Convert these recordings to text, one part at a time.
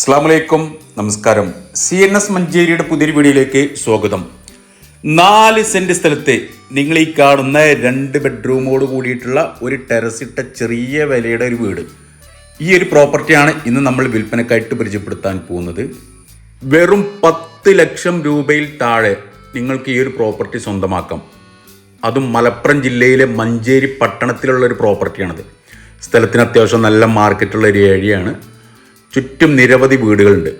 അസ്സാം വലൈക്കും നമസ്കാരം. സി എൻ എസ് മഞ്ചേരിയുടെ പുതിയൊരു വീഡിയോയിലേക്ക് സ്വാഗതം. നാല് സെന്റ് സ്ഥലത്തെ നിങ്ങൾ ഈ കാണുന്ന രണ്ട് ബെഡ്റൂമോട് കൂടിയിട്ടുള്ള ഒരു ടെറസിട്ട ചെറിയ വിലയുടെ ഒരു വീട്. ഈ ഒരു പ്രോപ്പർട്ടിയാണ് ഇന്ന് നമ്മൾ വിൽപ്പനക്കായിട്ട് പരിചയപ്പെടുത്താൻ പോകുന്നത്. വെറും പത്ത് ലക്ഷം രൂപയിൽ താഴെ നിങ്ങൾക്ക് ഈ ഒരു പ്രോപ്പർട്ടി സ്വന്തമാക്കാം. അതും മലപ്പുറം ജില്ലയിലെ മഞ്ചേരി പട്ടണത്തിലുള്ള ഒരു പ്രോപ്പർട്ടിയാണത്. സ്ഥലത്തിന് അത്യാവശ്യം നല്ല മാർക്കറ്റുള്ള ഒരു ഏരിയയാണ്. ചുറ്റും നിരവധി വീടുകളുണ്ട്.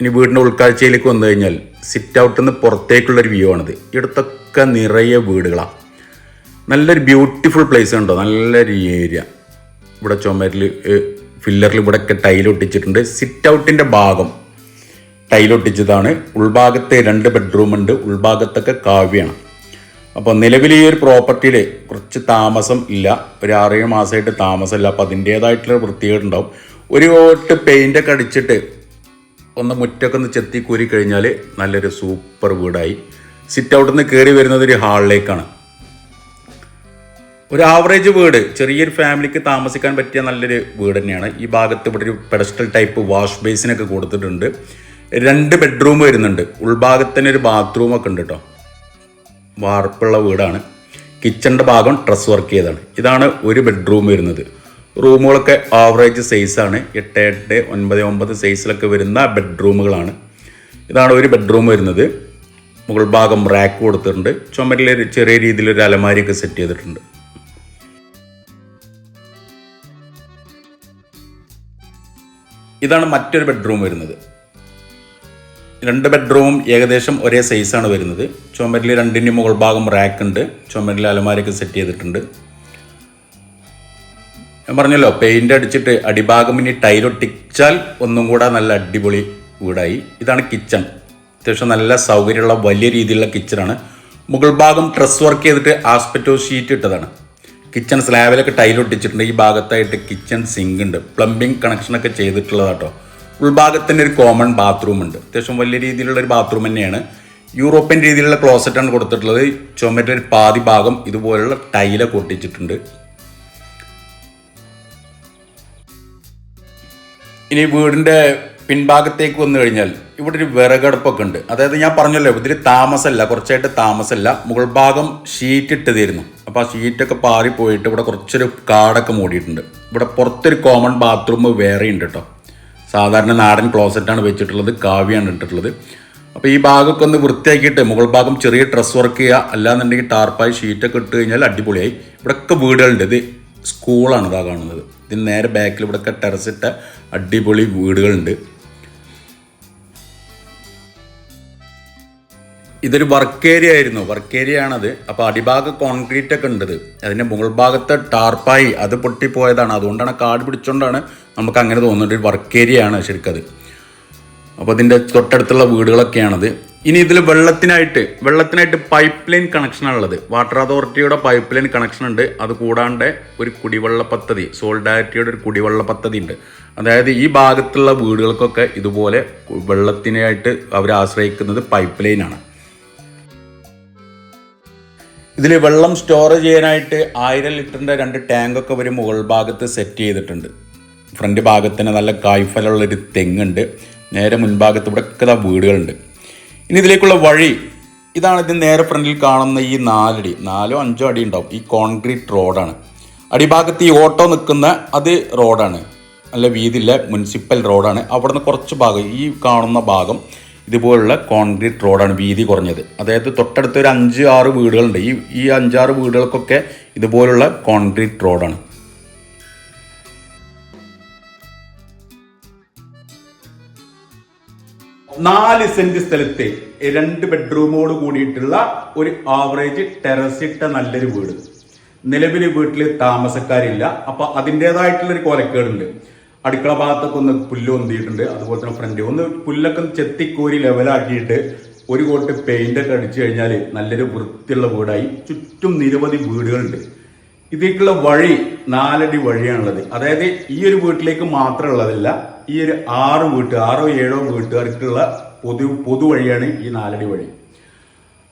ഇനി വീടിന്റെ ഉൾക്കാഴ്ചയിലേക്ക് വന്നു കഴിഞ്ഞാൽ സിറ്റ് ഔട്ടിൽ നിന്ന് പുറത്തേക്കുള്ളൊരു വ്യൂ ആണിത്. ഇടത്തൊക്കെ നിറയെ വീടുകളാണ് നല്ലൊരു ബ്യൂട്ടിഫുൾ പ്ലേസ് ഉണ്ടോ നല്ലൊരു ഏരിയ ഇവിടെ ചുമരിൽ ഫില്ലറിൽ ഇവിടെയൊക്കെ ടൈൽ ഒട്ടിച്ചിട്ടുണ്ട്. സിറ്റ് ഔട്ടിന്റെ ഭാഗം ടൈൽ ഒട്ടിച്ചതാണ്. ഉൾഭാഗത്തെ രണ്ട് ബെഡ്റൂം ഉണ്ട്. ഉൾഭാഗത്തൊക്കെ കാവ്യാണ്. അപ്പോൾ നിലവിൽ ഈ ഒരു പ്രോപ്പർട്ടിയിൽ കുറച്ച് താമസം ഇല്ല. ഒരു ആറേഴ് മാസമായിട്ട് താമസമില്ല. അപ്പോൾ അതിന്റേതായിട്ടുള്ള വൃത്തികേട് ഉണ്ടാവും ഒരു കോട്ട് പെയിന്റ് ഒക്കെ അടിച്ചിട്ട് ഒന്ന് മുറ്റൊക്കെ ഒന്ന് ചെത്തി കൂരി കഴിഞ്ഞാൽ നല്ലൊരു സൂപ്പർ വീടായി. സിറ്റ് ഔട്ടിൽ നിന്ന് കയറി വരുന്നത് ഒരു ഹാളിലേക്കാണ് ഒരു ആവറേജ് വീട് ചെറിയൊരു ഫാമിലിക്ക് താമസിക്കാൻ പറ്റിയ നല്ലൊരു വീട് തന്നെയാണ്. ഈ ഭാഗത്ത് ഇവിടെ ഒരു പെഡസ്റ്റൽ ടൈപ്പ് വാഷ് ബേസിനൊക്കെ കൊടുത്തിട്ടുണ്ട്. രണ്ട് ബെഡ്റൂം വരുന്നുണ്ട്. ഉൾഭാഗത്തിന് ഒരു ബാത്റൂം ഒക്കെ ഉണ്ട് കേട്ടോ വാർപ്പുള്ള വീടാണ്. കിച്ചണിന്റെ ഭാഗം ഡ്രസ് വർക്ക് ചെയ്തതാണ്. ഇതാണ് ഒരു ബെഡ്റൂം വരുന്നത്. റൂമുകളൊക്കെ ആവറേജ് സൈസാണ് എട്ട് എട്ട് ഒൻപത് ഒമ്പത് സൈസിലൊക്കെ വരുന്ന ബെഡ്റൂമുകളാണ് ഇതാണ് ഒരു ബെഡ്റൂം വരുന്നത്. മുകൾ ഭാഗം റാക്ക് കൊടുത്തിട്ടുണ്ട്. ചുമരിൽ ചെറിയ രീതിയിലൊരു അലമാരിയൊക്കെ സെറ്റ് ചെയ്തിട്ടുണ്ട്. ഇതാണ് മറ്റൊരു ബെഡ്റൂം വരുന്നത്. രണ്ട് ബെഡ്റൂമും ഏകദേശം ഒരേ സൈസാണ് വരുന്നത്. ചുമരിൽ രണ്ടിന്റെ മുകൾ ഭാഗം റാക്ക് ഉണ്ട്. ചുമരിൽ അലമാരയൊക്കെ സെറ്റ് ചെയ്തിട്ടുണ്ട്. ഞാൻ പറഞ്ഞല്ലോ പെയിന്റ് അടിച്ചിട്ട് അടിഭാഗം ഇനി ടൈലൊട്ടിച്ചാൽ ഒന്നും കൂടെ നല്ല അടിപൊളി വീടായി. ഇതാണ് കിച്ചൺ അത്യാവശ്യം നല്ല സൗകര്യമുള്ള വലിയ രീതിയിലുള്ള കിച്ചണാണ് മുകൾ ഭാഗം ഡ്രസ് വർക്ക് ചെയ്തിട്ട് ആസ്പെറ്റോ ഷീറ്റ് ഇട്ടതാണ്. കിച്ചൺ സ്ലാബിലൊക്കെ ടൈലൊട്ടിച്ചിട്ടുണ്ട് ഈ ഭാഗത്തായിട്ട് കിച്ചൺ സിങ്ക് ഉണ്ട്. പ്ലംബിംഗ് കണക്ഷനൊക്കെ ചെയ്തിട്ടുള്ളതാട്ടോ. ഉൾഭാഗത്തിന് ഒരു കോമൺ ബാത്റൂം ഉണ്ട്. അത്യാവശ്യം വലിയ രീതിയിലുള്ള ഒരു ബാത്റൂം തന്നെയാണ്. യൂറോപ്യൻ രീതിയിലുള്ള ക്ലോസറ്റാണ് കൊടുത്തിട്ടുള്ളത്. ചുമറ്റൊരു പാതി ഭാഗം ഇതുപോലുള്ള ടൈലൊക്കെ ഒട്ടിച്ചിട്ടുണ്ട്. ഇനി വീടിന്റെ പിൻഭാഗത്തേക്ക് വന്നു കഴിഞ്ഞാൽ ഇവിടെ ഒരു വിറകടുപ്പൊക്കെ ഉണ്ട് അതായത് ഞാൻ പറഞ്ഞല്ലോ ഇതിൽ താമസമല്ല കുറച്ചായിട്ട് താമസമല്ല. മുകൾ ഭാഗം ഷീറ്റ് തീരുന്നു അപ്പോൾ ആ ഷീറ്റൊക്കെ പാറിപ്പോയിട്ട് ഇവിടെ കുറച്ചൊരു കാടൊക്കെ മൂടിയിട്ടുണ്ട്. ഇവിടെ പുറത്തൊരു കോമൺ ബാത്റൂം വേറെ ഉണ്ട് കേട്ടോ സാധാരണ നാടൻ ക്ലോസറ്റാണ് വെച്ചിട്ടുള്ളത് കാവ്യാണ് ഇട്ടിട്ടുള്ളത്. അപ്പോൾ ഈ ഭാഗമൊക്കെ ഒന്ന് വൃത്തിയാക്കിയിട്ട് മുകൾ ഭാഗം ചെറിയ ഡ്രസ് വർക്ക് ചെയ്യുക. അല്ലാന്നുണ്ടെങ്കിൽ ടാർപ്പായി ഷീറ്റൊക്കെ ഇട്ട് കഴിഞ്ഞാൽ അടിപൊളിയായി. ഇവിടെയൊക്കെ വീടുകളുണ്ട്. ഇത് സ്കൂളാണ് ഇതാ കാണുന്നത്. ഇതിന് നേരെ ബാക്കിൽ ഇവിടെയൊക്കെ ടെറസിട്ട അടിപൊളി വീടുകളുണ്ട്. ഇതൊരു വർക്ക് ഏരിയ ആയിരുന്നു. വർക്ക് ഏരിയ ആണത്. അപ്പോൾ അടിഭാഗം കോൺക്രീറ്റ് ഒക്കെ ഉണ്ടത്. അതിന്റെ മുകൾ ഭാഗത്തെ ടാർപ്പായി അത് പൊട്ടിപ്പോയതാണ്. അതുകൊണ്ടാണ് കാട് പിടിച്ചുകൊണ്ടാണ് നമുക്ക് അങ്ങനെ തോന്നുന്നത്. വർക്ക് ഏരിയ ആണ് ശരിക്കത്. അപ്പോൾ ഇതിന്റെ തൊട്ടടുത്തുള്ള വീടുകളൊക്കെയാണത്. ഇനി ഇതിൽ വെള്ളത്തിനായിട്ട് വെള്ളത്തിനായിട്ട് പൈപ്പ് ലൈൻ കണക്ഷനാണ് ഉള്ളത് വാട്ടർ അതോറിറ്റിയുടെ പൈപ്പ് ലൈൻ കണക്ഷൻ ഉണ്ട്. അത് കൂടാണ്ട് ഒരു കുടിവെള്ള പദ്ധതി സോൾഡാരിറ്റിയുടെ ഒരു കുടിവെള്ള പദ്ധതി ഉണ്ട്. അതായത് ഈ ഭാഗത്തുള്ള വീടുകൾക്കൊക്കെ ഇതുപോലെ വെള്ളത്തിനായിട്ട് അവർ ആശ്രയിക്കുന്നത് പൈപ്പ് ലൈനാണ് ഇതിൽ വെള്ളം സ്റ്റോർ ചെയ്യാനായിട്ട് ആയിരം ലിറ്ററിന്റെ രണ്ട് ടാങ്കൊക്കെ ഒരു മുകൾ ഭാഗത്ത് സെറ്റ് ചെയ്തിട്ടുണ്ട്. ഫ്രണ്ട് ഭാഗത്തിന് നല്ല കായ്ഫലമുള്ളൊരു തെങ്ങുണ്ട് നേരെ മുൻഭാഗത്ത് ഇവിടെ ഒക്കെ വീടുകളുണ്ട്. ഇനി ഇതിലേക്കുള്ള വഴി. ഇതാണ് ഇതിന് നേരെ ഫ്രണ്ടിൽ കാണുന്ന ഈ നാലടി. നാലോ അഞ്ചോ അടി ഉണ്ടാവും. ഈ കോൺക്രീറ്റ് റോഡാണ് അടിഭാഗത്ത് ഈ ഓട്ടോ നിൽക്കുന്ന അത് റോഡാണ് നല്ല വീതിയില്ല മുനിസിപ്പൽ റോഡാണ് അവിടുന്ന് കുറച്ച് ഭാഗം ഈ കാണുന്ന ഭാഗം ഇതുപോലുള്ള കോൺക്രീറ്റ് റോഡാണ് വീതി കുറഞ്ഞത്. അതായത് തൊട്ടടുത്ത് ഒരു അഞ്ച് ആറ് വീടുകളുണ്ട്. ഈ ഈ അഞ്ചാറ് വീടുകൾക്കൊക്കെ ഇതുപോലുള്ള കോൺക്രീറ്റ് റോഡാണ് നാല് സെന്റ് സ്ഥലത്തെ രണ്ട് ബെഡ്റൂമോട് കൂടിയിട്ടുള്ള ഒരു ആവറേജ് ടെറസ് ഇട്ട നല്ലൊരു വീട്. നിലവിൽ വീട്ടിൽ താമസക്കാരില്ല. അപ്പൊ അതിന്റെതായിട്ടുള്ള ഒരു കൊലക്കേടുണ്ട്. അടുക്കള ഭാഗത്തൊക്കെ ഒന്ന് പുല്ല് അതുപോലെ തന്നെ ഫ്രണ്ട് ഒന്ന് പുല്ലൊക്കെ ചെത്തിക്കോരി ലെവലാക്കിയിട്ട് ഒരു കോട്ട് പെയിന്റ് ഒക്കെ അടിച്ചു കഴിഞ്ഞാൽ നല്ലൊരു വൃത്തിയുള്ള വീടായി. ചുറ്റും നിരവധി വീടുകളുണ്ട്. ഇതിലേക്കുള്ള വഴി നാലടി വഴിയാണുള്ളത്. അതായത് ഈ ഒരു വീട്ടിലേക്ക് മാത്രം ഉള്ളതല്ല ഈ ഒരു ആറ് വീട്ട് ആറോ ഏഴോ വീട്ടുകാർക്കുള്ള പൊതു പൊതുവഴിയാണ് ഈ നാലടി വഴി.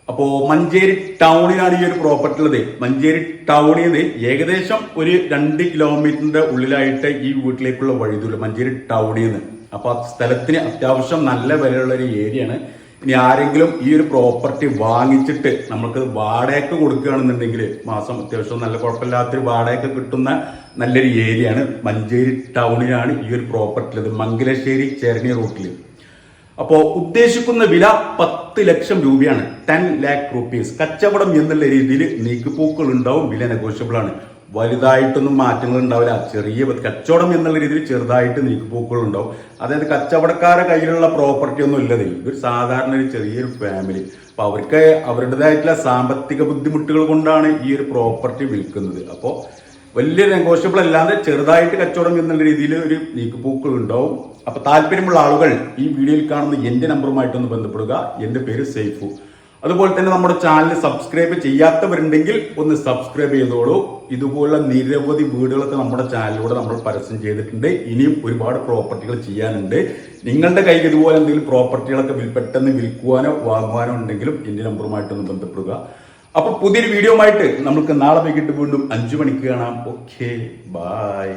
അപ്പോൾ മഞ്ചേരി ടൗണിലാണ് ഈ ഒരു പ്രോപ്പർട്ടി ഉള്ളത് മഞ്ചേരി ടൗണിൽ നിന്ന് ഏകദേശം ഒരു രണ്ട് കിലോമീറ്ററിന്റെ ഉള്ളിലായിട്ട് ഈ വീട്ടിലേക്കുള്ള വഴി ദൂരം മഞ്ചേരി ടൗണിൽ നിന്ന് അപ്പൊ ആ സ്ഥലത്തിന് അത്യാവശ്യം നല്ല വിലയുള്ള ഒരു ഏരിയയാണ്. ഇനി ആരെങ്കിലും ഈ ഒരു പ്രോപ്പർട്ടി വാങ്ങിച്ചിട്ട് നമുക്ക് വാടകയ്ക്ക് കൊടുക്കുകയാണെന്നുണ്ടെങ്കിൽ മാസം അത്യാവശ്യം നല്ല കുഴപ്പമില്ലാത്തൊരു വാടകയ്ക്ക് കിട്ടുന്ന നല്ലൊരു ഏരിയയാണ് മഞ്ചേരി ടൗണിലാണ് ഈ ഒരു പ്രോപ്പർട്ടി ഉള്ളത് മംഗലശ്ശേരി ചേരണി റൂട്ടിൽ അപ്പോൾ ഉദ്ദേശിക്കുന്ന വില പത്ത് ലക്ഷം രൂപയാണ് ടെൻ ലാക്ക് റുപ്പീസ്. കച്ചവടം എന്നുള്ള രീതിയിൽ നീക്കുപോക്കുകൾ ഉണ്ടാവും വില നെഗോഷ്യബിൾ ആണ് വലുതായിട്ടൊന്നും മാറ്റങ്ങൾ ഉണ്ടാവില്ല. ചെറിയ കച്ചവടം എന്നുള്ള രീതിയിൽ ചെറുതായിട്ട് നീക്കുപോക്കുകൾ ഉണ്ടാവും അതായത് കച്ചവടക്കാരുടെ കയ്യിലുള്ള പ്രോപ്പർട്ടി ഒന്നും ഇല്ലതേ. ഒരു സാധാരണ ഒരു ചെറിയൊരു ഫാമിലി അപ്പൊ അവർക്ക് അവരുടേതായിട്ടുള്ള സാമ്പത്തിക ബുദ്ധിമുട്ടുകൾ കൊണ്ടാണ് ഈ ഒരു പ്രോപ്പർട്ടി വിൽക്കുന്നത്. അപ്പോൾ വലിയ നെഗോഷ്യബിൾ അല്ലാതെ ചെറുതായിട്ട് കച്ചവടം എന്നുള്ള രീതിയിൽ ഒരു നീക്കുപോക്കുകൾ ഉണ്ടാവും. അപ്പൊ താല്പര്യമുള്ള ആളുകൾ ഈ വീഡിയോയിൽ കാണുന്ന എന്റെ നമ്പറുമായിട്ടൊന്ന് ബന്ധപ്പെടുക. എന്റെ പേര് സേഫു. അതുപോലെ തന്നെ നമ്മുടെ ചാനൽ സബ്സ്ക്രൈബ് ചെയ്യാത്തവരുണ്ടെങ്കിൽ ഒന്ന് സബ്സ്ക്രൈബ് ചെയ്തോളൂ. ഇതുപോലുള്ള നിരവധി വീടുകളൊക്കെ നമ്മുടെ ചാനലിലൂടെ നമ്മൾ പരസ്യം ചെയ്തിട്ടുണ്ട്. ഇനിയും ഒരുപാട് പ്രോപ്പർട്ടികൾ ചെയ്യാനുണ്ട്. നിങ്ങളുടെ കയ്യിൽ ഇതുപോലെ എന്തെങ്കിലും പ്രോപ്പർട്ടികളൊക്കെ പെട്ടെന്ന് വിൽക്കുവാനോ വാങ്ങുവാനോ ഉണ്ടെങ്കിലും എന്റെ നമ്പറുമായിട്ടൊന്ന് ബന്ധപ്പെടുക. അപ്പൊ പുതിയൊരു വീഡിയോ ആയിട്ട് നമുക്ക് നാളെ വൈകിട്ട് വീണ്ടും അഞ്ചു മണിക്ക് കാണാം. Okay bye